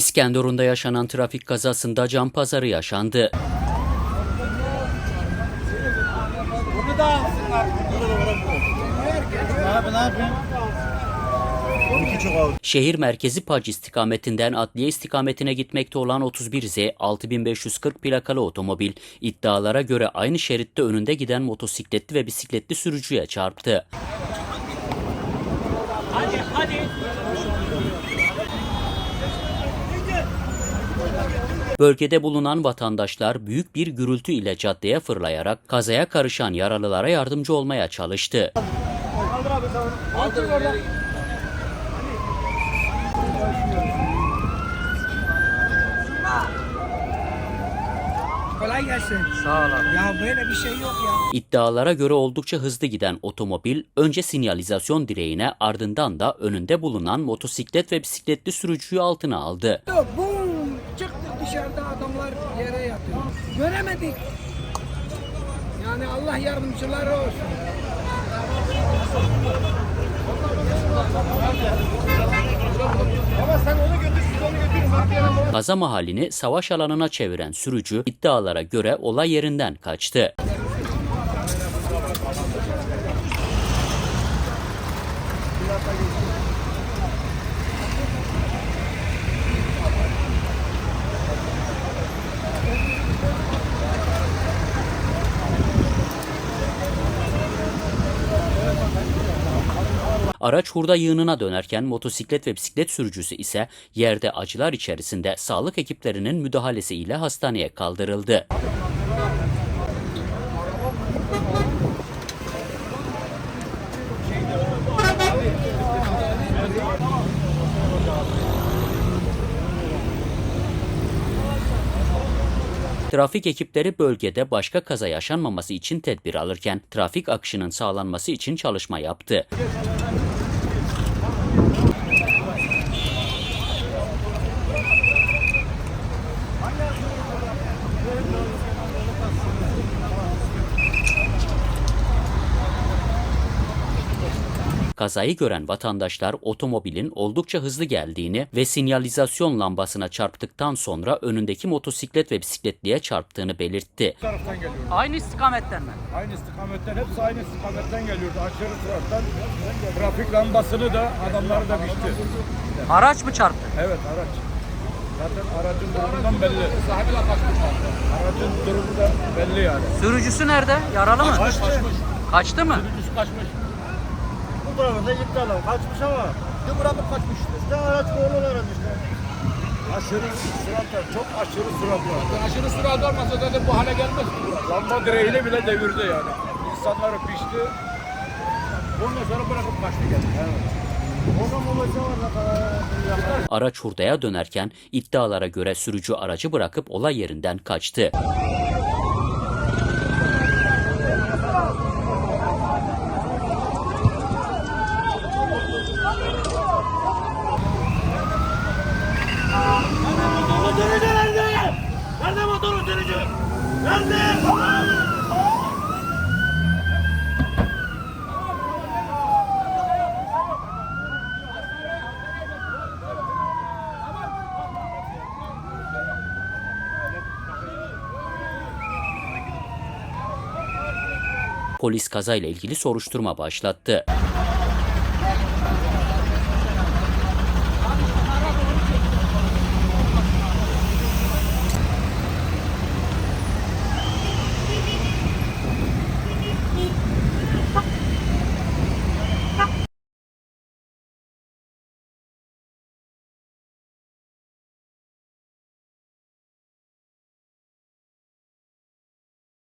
İskenderun'da yaşanan trafik kazasında can pazarı yaşandı. Şehir merkezi Pac istikametinden adliye istikametine gitmekte olan 31Z 6540 plakalı otomobil iddialara göre aynı şeritte önünde giden motosikletli ve bisikletli sürücüye çarptı. Bölgede bulunan vatandaşlar büyük bir gürültü ile caddeye fırlayarak kazaya karışan yaralılara yardımcı olmaya çalıştı. Kolay gelsin. Sağ ol abi. Ya böyle bir şey yok ya. İddialara göre oldukça hızlı giden otomobil önce sinyalizasyon direğine ardından da önünde bulunan motosiklet ve bisikletli sürücüyü altına aldı. Çıktık dışarıda adamlar yere yatıyor. Göremedik. Yani Allah yardımcıları olsun. Ama sen onu götür, siz onu götürün. Bak yanıma. Kaza mahallini savaş alanına çeviren sürücü iddialara göre olay yerinden kaçtı. Araç hurda yığınına dönerken motosiklet ve bisiklet sürücüsü ise yerde acılar içerisinde sağlık ekiplerinin müdahalesiyle hastaneye kaldırıldı. Trafik ekipleri bölgede başka kaza yaşanmaması için tedbir alırken trafik akışının sağlanması için çalışma yaptı. Kazayı gören vatandaşlar otomobilin oldukça hızlı geldiğini ve sinyalizasyon lambasına çarptıktan sonra önündeki motosiklet ve bisikletliye çarptığını belirtti. Bu taraftan geliyordu. Aynı istikametten mi? Aynı istikametten, hepsi aynı istikametten geliyordu. Aşırı surattan. Trafik lambasını da adamları da biçti. Araç mı çarptı? Evet araç. Zaten aracın durumundan belli. Sahibi de kaçmış. Aracın durumu da belli yani. Sürücüsü nerede? Yaralı mı? Kaçmış. Kaçtı mı? Sürücüsü kaçmış. Bu tarafa gitti adam. Kaçmış ama. Bir bırakıp kaçmış. İşte araç araç işte. Aşırı sürat var. Çok aşırı sürat var. Aşırı sürat olmasa zaten bu hale gelmez. Lamba direğini bile devirdi yani. İnsanları pişti. Ondan sonra bırakıp kaçtı geldi. Evet. Araç hurdaya dönerken iddialara göre sürücü aracı bırakıp olay yerinden kaçtı. Motoru nerede? Nerede motoru sürücü? Nerede? Polis kazayla ilgili soruşturma başlattı.